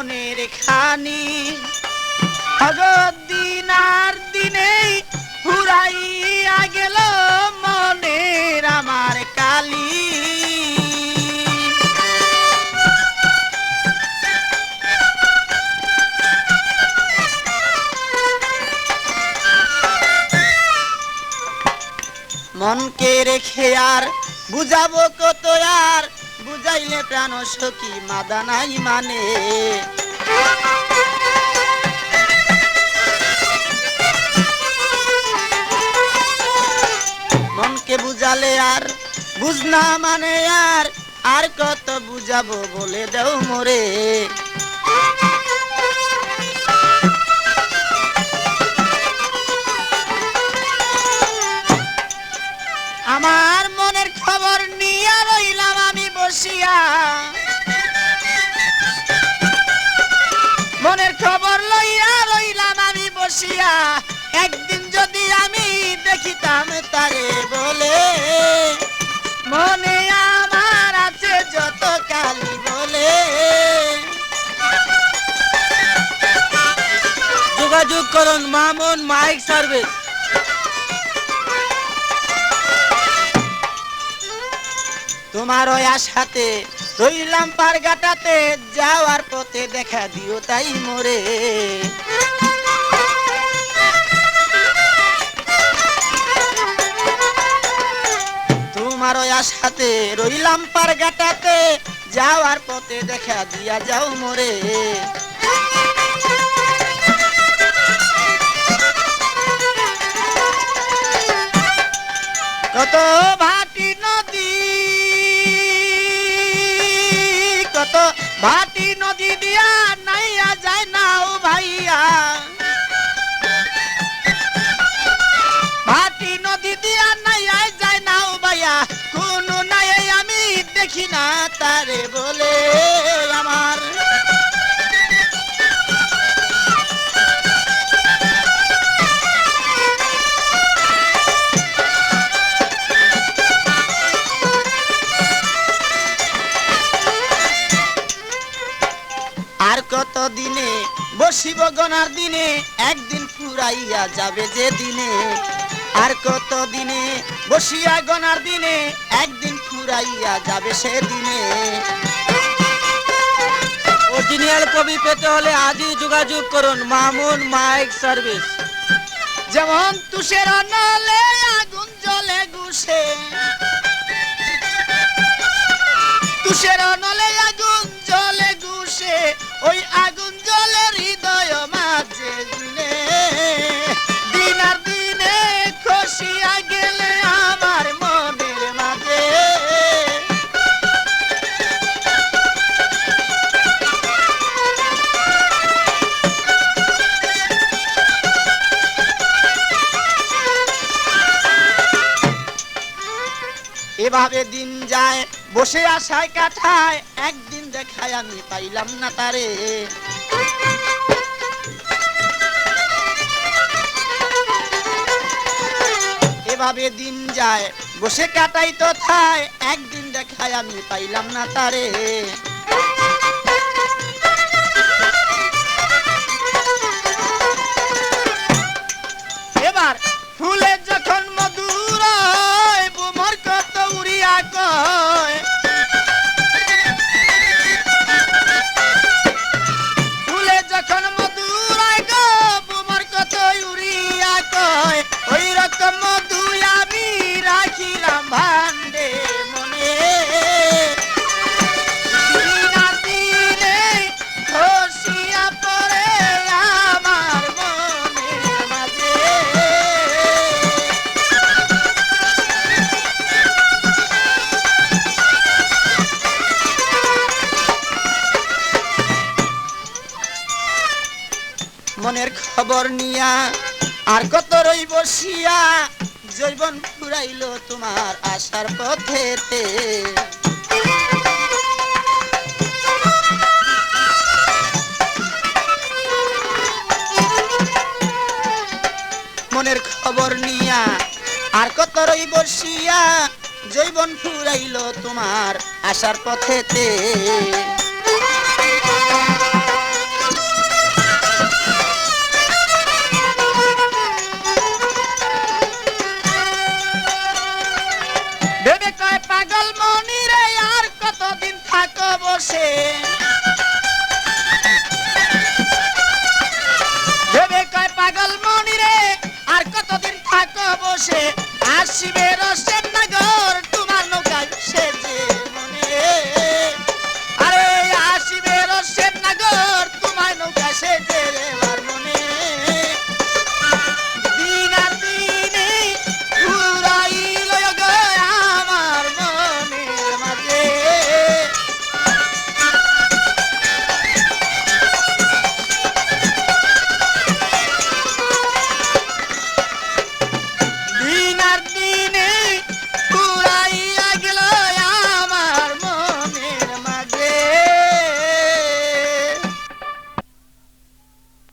খানি। ভগত দিন আর দিনেই ফুরাইয়া গেল মনের আমার কালী। মনকে রেখে আর বুঝাবো কত আর বুঝাইলে প্রাণ সখী মাদানাই মানে। মনকে বুঝালে আর বুঝনা মানে আর আর কত বুঝাবো বলে দেও মোরে। বলে। যোগাযোগ করুন, মামুন মাইক সার্ভিস। তোমার ওই আশাতে রইলাম পারগাটাতে যাওয়ার পথে দেখা দিও তাই মোরে। আশাতে রইলাম পারগাটাতে যাওয়ার পথে দেখা দিয়া যাও মোরে। কত ভাটি নদী, কত ভাটি নদী দিয়া নাইয়া যায় নাও ভাইয়া। তারে বলে আমার। আর কত দিনে বসিব গনার দিনে? একদিন ফুরাইয়া যাবে যে দিনে আর কত দিনে বসিয়া গনার দিনে? একদিন ফুরাইয়া যাবে সে দিনে অরিজিনাল কবি পেতে হলে আজই যোগাযোগ করুন মামুন মাইক সার্ভিস। যেমন তুষের নলে আগুন জ্বলে গুছে তুষের নলে আগুন জ্বলে গুছে ওই আগুন জ্বলে হৃদয় মাঝে দিনে। দিন আর দিনে খসিয়া গেলে এভাবে দিন যায়, বসে আশায় কাঠায়, একদিন দেখায় আমি পাইলাম না তারে। এভাবে দিন যায়, বসে কাটাই তো থায় একদিন দেখায় আমি পাইলাম না তারে। এবার ফুলে মনের খবর নিয়া, আর কত রই বসিয়া জৈবন ফুরাইল তোমার আশার পথেতে। মনের খবর নিয়া, আর কত রই বসিয়া জৈবন ফুরাইল তোমার আশার পথেতে। আসিবে রসে